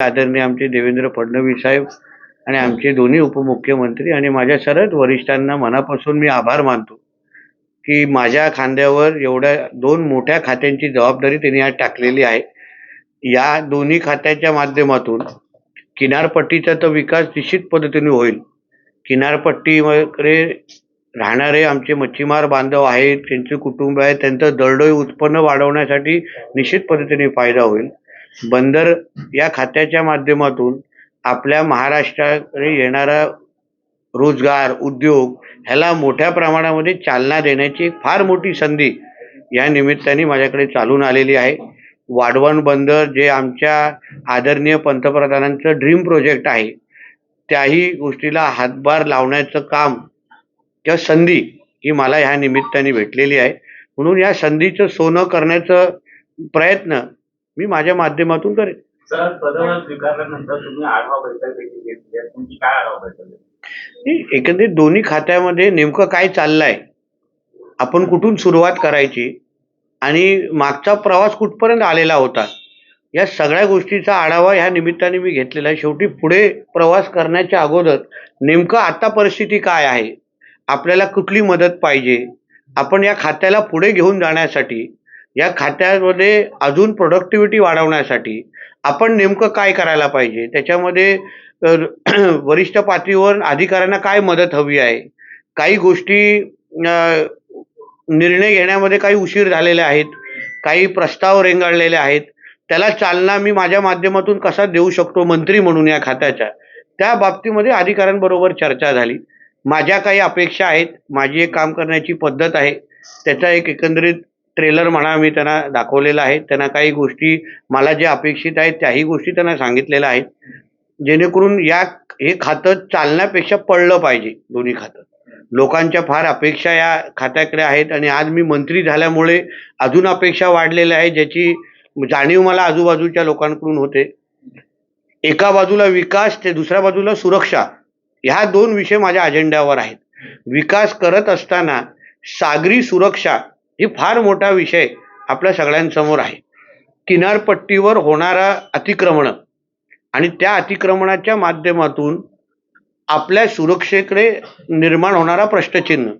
आदरणीय आमचे देवेंद्र फडणवीस साहेब आणि आमचे दोन्ही उपमुख्यमंत्री आणि माझ्या सर्वच वरिष्ठांना मनापासून मी आभार मानतो की माझ्या खांद्यावर एवढ्या दोन मोठ्या खात्यांची जबाबदारी त्यांनी आज टाकलेली आहे. या दोन्ही खात्याच्या माध्यमातून किनारपट्टीचा तर विकास निश्चित पद्धतीने होईल. किनारपट्टीकडे राहणारे आमचे मच्छीमार बांधव आहेत त्यांचे कुटुंब आहे त्यांचं दरडोई उत्पन्न वाढवण्यासाठी निश्चित पद्धतीने फायदा होईल. बंदर या खात्याच्या माध्यमातून आपल्या महाराष्ट्राकडे येणारा रोजगार उद्योग ह्याला मोठ्या प्रमाणामध्ये चालना देण्याची एक फार मोठी संधी या निमित्ताने माझ्याकडे चालून आलेली आहे. वाढवण बंदर जे आमच्या आदरणीय पंतप्रधानांचं ड्रीम प्रोजेक्ट आहे त्याही गोष्टीला हातभार लावण्याचं काम किंवा संधी ही मला ह्या निमित्ताने भेटलेली आहे. म्हणून या संधीचं सोनं करण्याचं प्रयत्न मी माझ्या माध्यमातून करेन सर पदभार स्वीकारल्यानंतर तुम्ही आढावा बैठक देखील घेतली आहे तुमची काय आढावा बैठक आहे? एकंदरीत दोन्ही खात्यामध्ये नेमकं काय चाललंय आपण कुठून सुरुवात करायची आणि मागचा प्रवास कुठपर्यंत आलेला होता या सगळ्या गोष्टीचा आढावा ह्या निमित्ताने मी घेतलेला आहे शेवटी पुढे प्रवास करण्याच्या अगोदर नेमकं आता परिस्थिती काय आहे आपल्याला कुठली मदत पाहिजे आपण या खात्याला पुढे घेऊन जाण्यासाठी या खात्यामध्ये अजून प्रोडक्टिव्हिटी वाढवण्यासाठी आपण नेमकं काय करायला पाहिजे? त्याच्यामध्ये वरिष्ठ पातळीवर अधिकाऱ्यांना काय मदत हवी आहे? काही गोष्टी निर्णय घेण्यामध्ये काही उशीर झालेले आहेत काही प्रस्ताव रेंगाळलेले आहेत. त्याला चालना मी माझ्या माध्यमातून कसा देऊ शकतो मंत्री म्हणून या खात्याच्या त्या बाबतीमध्ये अधिकाऱ्यांबरोबर चर्चा झाली. माझ्या काही अपेक्षा आहेत. माझी एक काम करण्याची पद्धत आहे. त्याचा एक एकंदरीत ट्रेलर म्हणा मी त्यांना दाखवलेला आहे. त्यांना काही गोष्टी मला जे अपेक्षित आहेत त्याही गोष्टी त्यांना सांगितलेल्या आहेत. जेणेकरून या हे खातं चालण्यापेक्षा पडलं पाहिजे दोन्ही खातं. लोकांच्या फार अपेक्षा या खात्याकडे आहेत आणि आज मी मंत्री झाल्यामुळे अजून अपेक्षा वाढलेल्या आहे ज्याची जाणीव मला आजूबाजूच्या लोकांकडून होते. एका बाजूला विकास ते दुसऱ्या बाजूला सुरक्षा ह्या दोन विषय माझ्या अजेंड्यावर आहेत. विकास करत असताना सागरी सुरक्षा ही फार मोठा विषय आपल्या सगळ्यांसमोर आहे. किनारपट्टीवर होणारा अतिक्रमण आणि त्या अतिक्रमणाच्या माध्यमातून आपल्या सुरक्षेकडे निर्माण होणारा प्रश्नचिन्ह.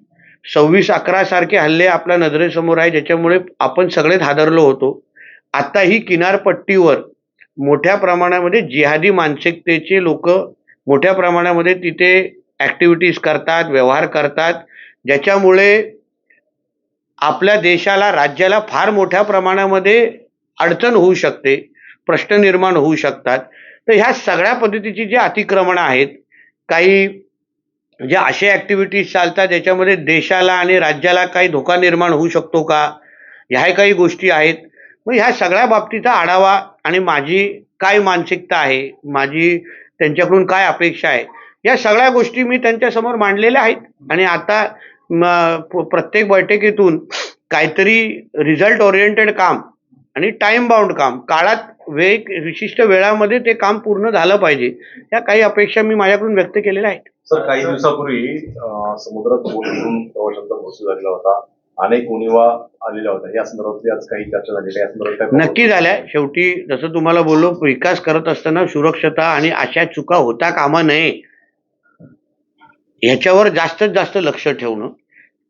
सव्वीस अकरा सारखे हल्ले आपल्या नजरेसमोर आहे ज्याच्यामुळे आपण सगळेच हादरलो होतो. आता ही किनारपट्टीवर मोठ्या प्रमाणामध्ये जिहादी मानसिकतेचे लोक मोठ्या प्रमाणामध्ये तिथे ॲक्टिव्हिटीज करतात व्यवहार करतात ज्याच्यामुळे आपल्या देशाला राज्याला फार मोठ्या प्रमाणामध्ये अडचण होऊ शकते प्रश्न निर्माण होऊ शकतात. तर ह्या सगळ्या पद्धतीची जी अतिक्रमणं आहेत काही जे असे ॲक्टिव्हिटीज चालतात ज्याच्यामध्ये देशाला आणि राज्याला काही धोका निर्माण होऊ शकतो का? ह्या काही गोष्टी आहेत. मग ह्या सगळ्या बाबतीचा आढावा आणि माझी काय मानसिकता आहे माझी त्यांच्याकडून काय अपेक्षा आहे या सगळ्या गोष्टी मी त्यांच्यासमोर मांडलेल्या आहेत. आणि आता प्रत्येक बैठकीतून काहीतरी रिझल्ट ओरिएंटेड काम आणि टाइम बाउंड काम काळात वेग विशिष्ट वेळामध्ये ते काम पूर्ण झालं पाहिजे या काही अपेक्षा मी माझ्याकडून व्यक्त केलेल्या आहेत. सर काही दिवसापूर्वी समुद्रात बोट प्रवाशांचा मृत्यू झालेला होता. अनेक उणीवा आलेल्या होत्या. या संदर्भातली आज काही चर्चा झालेली या संदर्भात नक्की झाल्या. शेवटी जसं तुम्हाला बोललो विकास करत असताना सुरक्षता आणि अशा चुका होता कामा नये. ह्याच्यावर जास्तीत जास्त लक्ष ठेवणं.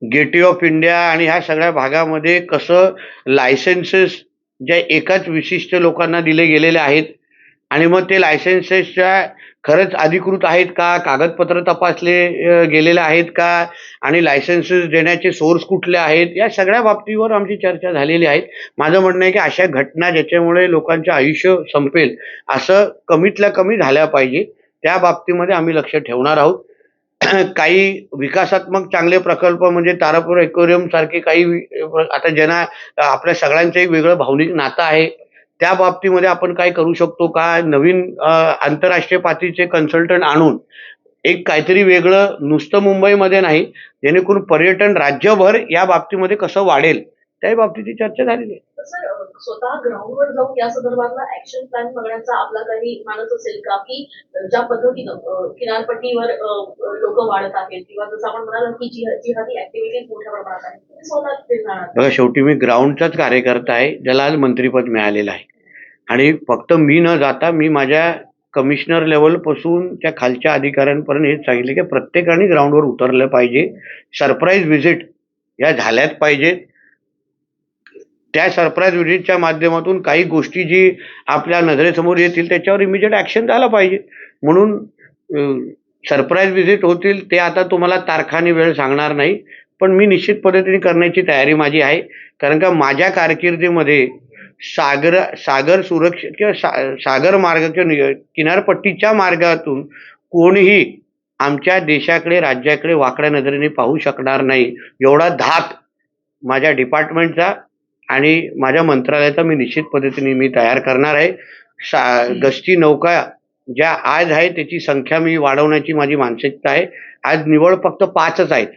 गेटवे ऑफ इंडिया आणि ह्या सगळ्या भागामध्ये कसं लायसन्सेस ज्या एकाच विशिष्ट लोकांना दिले गेलेले आहेत आणि मग ते लायसन्सेसच्या खरंच अधिकृत आहेत का? कागदपत्र तपासले गेलेले आहेत का? आणि लायसन्सेस देण्याचे सोर्स कुठले आहेत? या सगळ्या बाबतीवर आमची चर्चा झालेली आहे. माझं म्हणणं आहे की अशा घटना ज्याच्यामुळे लोकांचं आयुष्य संपेल असं कमीतल्या कमी झाल्या पाहिजे. त्या बाबतीमध्ये आम्ही लक्ष ठेवणार आहोत. काही विकासात्मक चांगले प्रकल्प म्हणजे तारापूर एक्वेरियम सारखे काही आता ज्यांना आपल्या सगळ्यांचं एक वेगळं भावनिक नातं आहे त्या बाबतीमध्ये आपण काय करू शकतो का? नवीन आंतरराष्ट्रीय पातळीचे कन्सल्टंट आणून एक काहीतरी वेगळं नुसतं मुंबईमध्ये नाही जेणेकरून पर्यटन राज्यभर या बाबतीमध्ये कसं वाढेल त्याही बाबतीची चर्चा झालेली आहे. सर स्वतः ग्राउंडवर जाऊन या संदर्भातला ऍक्शन प्लॅन बघण्याचा आपला काही मानस असेल का? की ज्या पद्धतीनं किनारपट्टीवर लोक वाढत आहेत किंवा जसं आपण म्हणाल की जिहादी ऍक्टिव्हिटीज मोठ्या प्रमाणात आहेत स्वतः बघा शेवटी मी ग्राउंडचाच कार्यकर्ता आहे ज्याला मंत्रीपद मिळालेलं आहे. आणि फक्त मी न जाता मी माझ्या कमिशनर लेवलपासून त्या खालच्या अधिकाऱ्यांपर्यंत हेच सांगितले की प्रत्येकाने ग्राउंडवर उतरलं पाहिजे. सरप्राईज व्हिजिट या झाल्याच पाहिजेत. त्या सरप्राईज व्हिजिटच्या माध्यमातून काही गोष्टी जी आपल्या नजरेसमोर येतील त्याच्यावर इमिजिएट ॲक्शन झालं पाहिजे. म्हणून सरप्राईज व्हिजिट होतील ते आता तुम्हाला तारखाने वेळ सांगणार नाही पण मी निश्चित पद्धतीने करण्याची तयारी माझी आहे. कारण का माझ्या कारकिर्दीमध्ये सागर सागर सुरक्षित किंवा सा सागर मार्ग किंवा किनारपट्टीच्या मार्गातून कोणीही आमच्या देशाकडे राज्याकडे वाकड्या नजरेने पाहू शकणार नाही. एवढा धाक माझ्या डिपार्टमेंटचा आणि माझ्या मंत्रालयाचा मी निश्चित पद्धतीने मी तयार करणार आहे. सा गस्ती नौका ज्या आज आहे त्याची संख्या मी वाढवण्याची माझी मानसिकता आहे. आज निवड फक्त पाचच आहेत.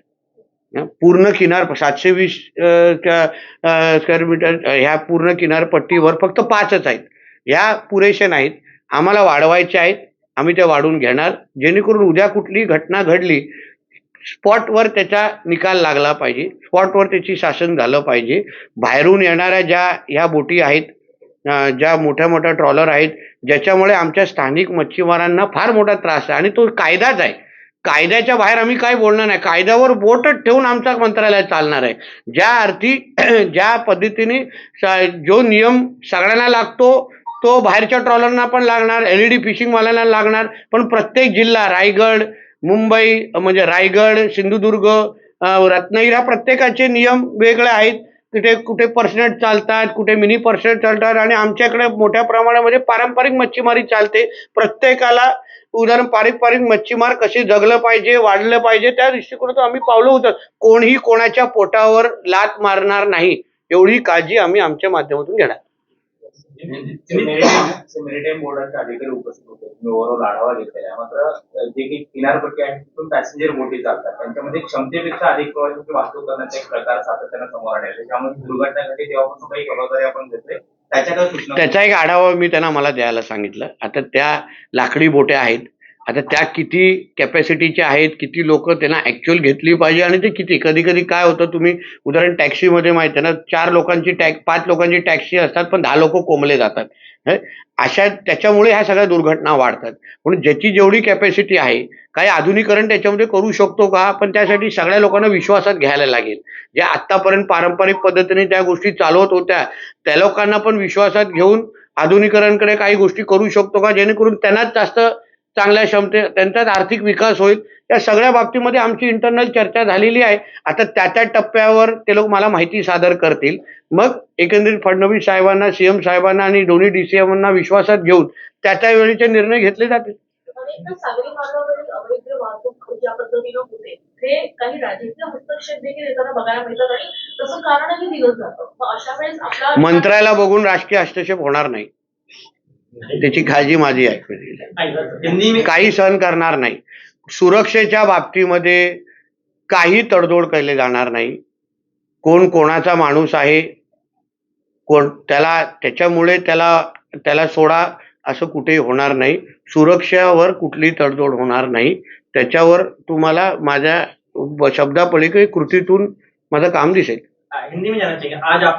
पूर्ण किनार सातशे वीस स्क्वेअर मीटर ह्या पूर्ण किनारपट्टीवर फक्त पाचच आहेत. ह्या पुरेशा नाहीत. आम्हाला वाढवायचे आहेत. आम्ही ते वाढवून घेणार. जेणेकरून उद्या कुठली घटना घडली स्पॉटवर त्याचा निकाल लागला पाहिजे. स्पॉटवर त्याची शासन झालं पाहिजे. बाहेरून येणाऱ्या ज्या ह्या बोटी आहेत ज्या मोठ्या मोठ्या ट्रॉलर आहेत ज्याच्यामुळे आमच्या स्थानिक मच्छीमारांना फार मोठा त्रास आहे. आणि तो कायदाच आहे. कायद्याच्या बाहेर आम्ही काय बोलणार नाही. कायद्यावर बोटच ठेवून आमचा मंत्रालय चालणार आहे. ज्या अर्थी ज्या पद्धतीने जो नियम सगळ्यांना लागतो तो बाहेरच्या ट्रॉलरना पण लागणार एल ई डी फिशिंगवाल्यांना लागणार. पण प्रत्येक जिल्हा रायगड मुंबई म्हणजे रायगड सिंधुदुर्ग रत्नागिरी ह्या प्रत्येकाचे नियम वेगळे आहेत. तिथे कुठे पर्सनेट चालतात कुठे मिनी पर्सनेट चालतात आणि आमच्याकडे मोठ्या प्रमाणामध्ये पारंपरिक मच्छीमारी चालते. प्रत्येकाला उदाहरण पारंपरिक मच्छीमार कसे जगलं पाहिजे वाढलं पाहिजे त्या दृष्टिकोनातून आम्ही पावलं होतं कोणीही कोणाच्या पोटावर लात मारणार नाही. एवढी काळजी आम्ही आमच्या माध्यमातून घेणार. मेरिटाईम बोर्डाचे अधिकारी उपस्थित होते. तुम्ही ओव्हरऑल आढावा घेतलेला मात्र जे काही किनारपट्टी आहे तिथून पॅसेंजर बोटी चालतात. त्यांच्यामध्ये क्षमतेपेक्षा अधिक प्रवाशांची वाहतूक करण्याचा एक प्रकार सातत्यानं समोर आले त्यामुळे दुर्घटना घडली तेव्हापासून काही खबरदारी आपण घेतले. त्याच्या त्याचा एक आढावा मी त्यांना मला द्यायला सांगितलं. आता त्या लाकडी बोट्या आहेत. आता त्या किती कॅपॅसिटीच्या आहेत किती लोक त्यांना ऍक्च्युअल घेतली पाहिजे आणि ते किती? कधी कधी काय होतं तुम्ही उदाहरण टॅक्सीमध्ये माहिती आहे ना चार लोकांची टॅक् पाच लोकांची टॅक्सी असतात पण दहा लोक कोंबले जातात. अशा त्याच्यामुळे ह्या सगळ्या दुर्घटना वाढतात. म्हणून ज्याची जेवढी कॅपॅसिटी आहे काही आधुनिकरण त्याच्यामध्ये करू शकतो का? पण त्यासाठी सगळ्या लोकांना विश्वासात घ्यायला लागेल. जे आतापर्यंत पारंपरिक पद्धतीने त्या गोष्टी चालवत होत्या त्या लोकांना पण विश्वासात घेऊन आधुनिकरणकडे काही गोष्टी करू शकतो का? जेणेकरून त्यांनाच जास्त चांगल्या क्षमते त्यांचाच आर्थिक विकास होईल. या सगळ्या बाबतीमध्ये आमची इंटरनल चर्चा झालेली आहे. आता त्या त्या टप्प्यावर ते लोक मला माहिती सादर करतील. मग एकंदरीत फडणवीस साहेबांना सीएम साहेबांना आणि दोन्ही डीसीएमांना विश्वासात घेऊन त्या त्या वेळेचे निर्णय घेतले जातील. मंत्र्याला बघून राजकीय हस्तक्षेप होणार नाही. त्याची काळजी माझी आहे काही सहन करणार नाही. सुरक्षेच्या बाबतीमध्ये काही तडजोड केले जाणार नाही. कोण कोणाचा माणूस आहे कोण त्याला त्याच्यामुळे त्याला त्याला सोडा असं कुठेही होणार नाही. सुरक्षावर कुठलीही तडजोड होणार नाही. त्याच्यावर तुम्हाला माझ्या शब्दापलीकडे कृतीतून माझं काम दिसेल. हिंदी में जाना चाहिए आज आप